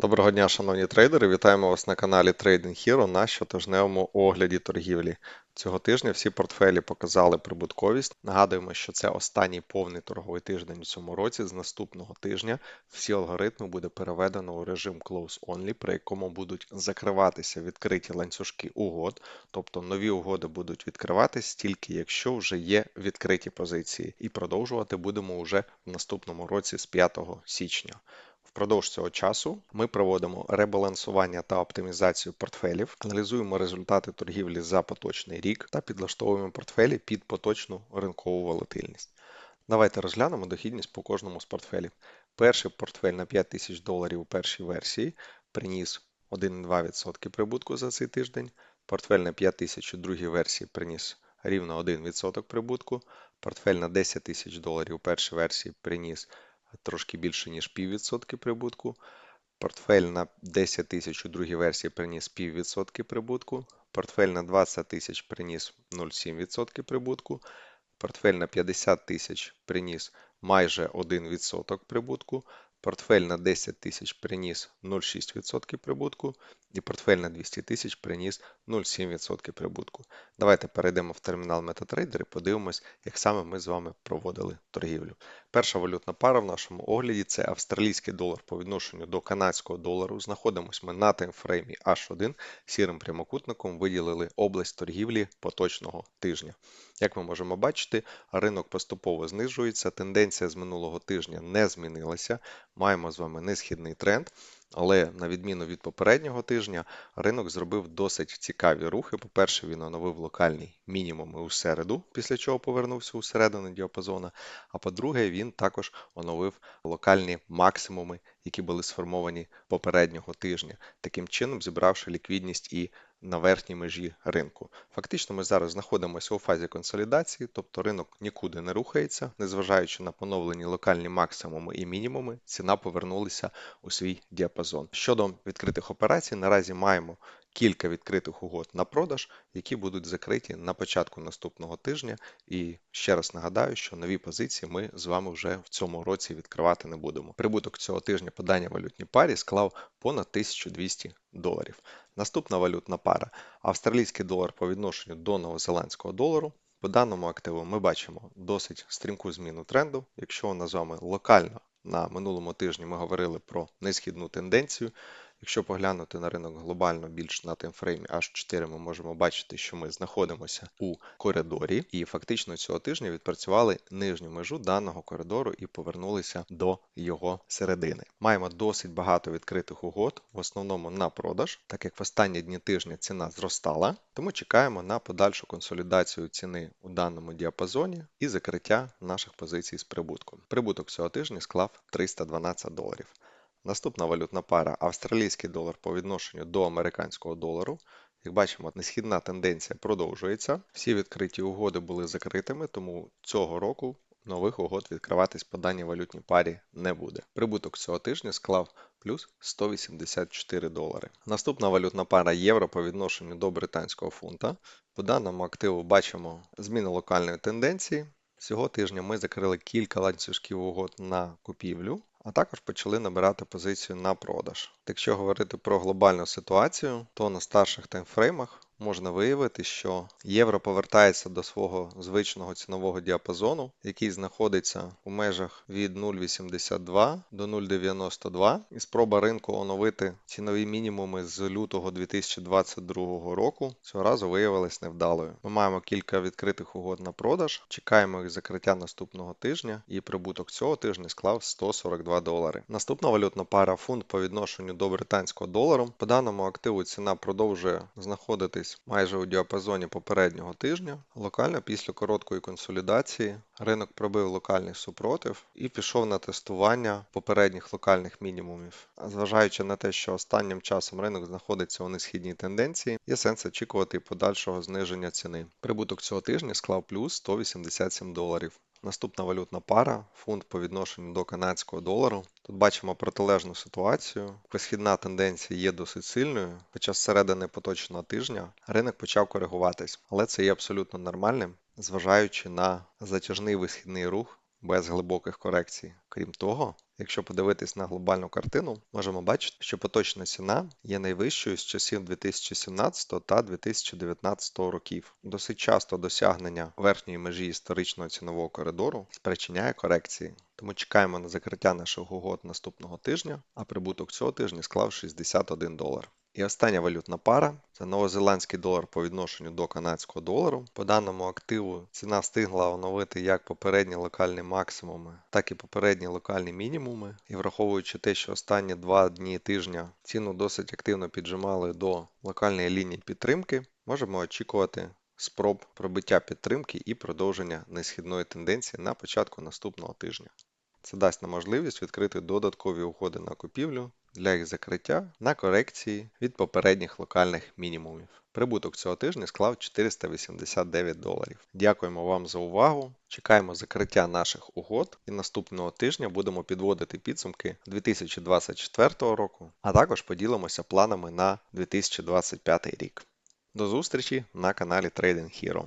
Доброго дня, шановні трейдери! Вітаємо вас на каналі Trading Hero на щотижневому огляді торгівлі. Цього тижня всі портфелі показали прибутковість. Нагадуємо, що це останній повний торговий тиждень у цьому році. З наступного тижня всі алгоритми буде переведено у режим Close Only, при якому будуть закриватися відкриті ланцюжки угод, тобто нові угоди будуть відкриватись тільки якщо вже є відкриті позиції, і продовжувати будемо вже в наступному році з 5 січня. Впродовж цього часу ми проводимо ребалансування та оптимізацію портфелів, аналізуємо результати торгівлі за поточний рік та підлаштовуємо портфелі під поточну ринкову волатильність. Давайте розглянемо дохідність по кожному з портфелів. Перший портфель на 5 тисяч доларів у першій версії приніс 1,2% прибутку за цей тиждень. Портфель на 5 тисяч у другій версії приніс рівно 1% прибутку. Портфель на 10 тисяч доларів у першій версії приніс трошки більше, ніж піввідсотки прибутку. Портфель на 10 тисяч у другій версії приніс піввідсотки прибутку. Портфель на 20 тисяч приніс 0,7% прибутку. Портфель на 50 тисяч приніс майже 1% прибутку. Портфель на 10 тисяч приніс 0,6% прибутку, і портфель на 200 тисяч приніс 0,7% прибутку. Давайте перейдемо в термінал MetaTrader і подивимось, як саме ми з вами проводили торгівлю. Перша валютна пара в нашому огляді це австралійський долар по відношенню до канадського долару. Знаходимося ми на таймфреймі H1, сірим прямокутником виділили область торгівлі поточного тижня. Як ми можемо бачити, ринок поступово знижується, тенденція з минулого тижня не змінилася. Маємо з вами несхідний тренд. Але на відміну від попереднього тижня, ринок зробив досить цікаві рухи. По-перше, він оновив локальні мінімуми у середу, після чого повернувся у середину діапазона. А по-друге, він також оновив локальні максимуми, які були сформовані попереднього тижня, таким чином зібравши ліквідність і на верхній межі ринку. Фактично, ми зараз знаходимося у фазі консолідації, тобто ринок нікуди не рухається, незважаючи на поновлені локальні максимуми і мінімуми, ціна повернулася у свій діапазон. Щодо відкритих операцій, наразі маємо кілька відкритих угод на продаж, які будуть закриті на початку наступного тижня. І ще раз нагадаю, що нові позиції ми з вами вже в цьому році відкривати не будемо. Прибуток цього тижня по даній валютній парі склав понад 1200 доларів. Наступна валютна пара австралійський долар по відношенню до новозеландського долару. По даному активу ми бачимо досить стрімку зміну тренду. Якщо вона з вами локально на минулому тижні ми говорили про несхідну тенденцію, Якщо поглянути на ринок глобально більш на таймфреймі H4, ми можемо бачити, що ми знаходимося у коридорі, і фактично цього тижня відпрацювали нижню межу даного коридору і повернулися до його середини. Маємо досить багато відкритих угод, в основному на продаж, так як в останні дні тижня ціна зростала, тому чекаємо на подальшу консолідацію ціни у даному діапазоні і закриття наших позицій з прибутком. Прибуток цього тижня склав 312 доларів. Наступна валютна пара австралійський долар по відношенню до американського долару. Як бачимо, несхідна тенденція продовжується. Всі відкриті угоди були закритими, тому цього року нових угод відкриватись по даній валютній парі не буде. Прибуток цього тижня склав плюс 184 долари. Наступна валютна пара євро по відношенню до британського фунта. По даному активу бачимо зміну локальної тенденції. Цього тижня ми закрили кілька ланцюжків угод на купівлю а також почали набирати позицію на продаж. Якщо говорити про глобальну ситуацію, то на старших таймфреймах можна виявити, що євро повертається до свого звичного цінового діапазону, який знаходиться у межах від 0,82 до 0,92, і спроба ринку оновити цінові мінімуми з лютого 2022 року цього разу виявилась невдалою. Ми маємо кілька відкритих угод на продаж, чекаємо їх закриття наступного тижня, і прибуток цього тижня склав 142 долари. Наступна валютна пара фунт по відношенню до британського долару. По даному активу ціна продовжує знаходитись майже у діапазоні попереднього тижня. Локально після короткої консолідації ринок пробив локальний супротив і пішов на тестування попередніх локальних мінімумів. Зважаючи на те, що останнім часом ринок знаходиться у несхідній тенденції, є сенс очікувати подальшого зниження ціни. Прибуток цього тижня склав плюс 187 доларів. Наступна валютна пара фунт по відношенню до канадського долару. Тут бачимо протилежну ситуацію. Висхідна тенденція є досить сильною, хоча з середини поточного тижня ринок почав коригуватись, але це є абсолютно нормальним, зважаючи на затяжний висхідний рух без глибоких корекцій. Крім того, якщо подивитись на глобальну картину, можемо бачити, що поточна ціна є найвищою з часів 2017 та 2019 років. Досить часто досягнення верхньої межі історичного цінового коридору спричиняє корекції. Тому чекаємо на закриття наших угод наступного тижня, а прибуток цього тижня склав 61 долар. І остання валютна пара це новозеландський долар по відношенню до канадського долару. По даному активу ціна встигла оновити як попередні локальні максимуми, так і попередні локальні мінімуми. І враховуючи те, що останні два дні тижня ціну досить активно піджимали до локальної лінії підтримки, можемо очікувати спроб пробиття підтримки і продовження несхідної тенденції на початку наступного тижня. Це дасть нам можливість відкрити додаткові угоди на купівлю для їх закриття на корекції від попередніх локальних мінімумів. Прибуток цього тижня склав 489 доларів. Дякуємо вам за увагу. Чекаємо закриття наших угод і наступного тижня будемо підводити підсумки 2024 року, а також поділимося планами на 2025 рік. До зустрічі на каналі Trading Hero.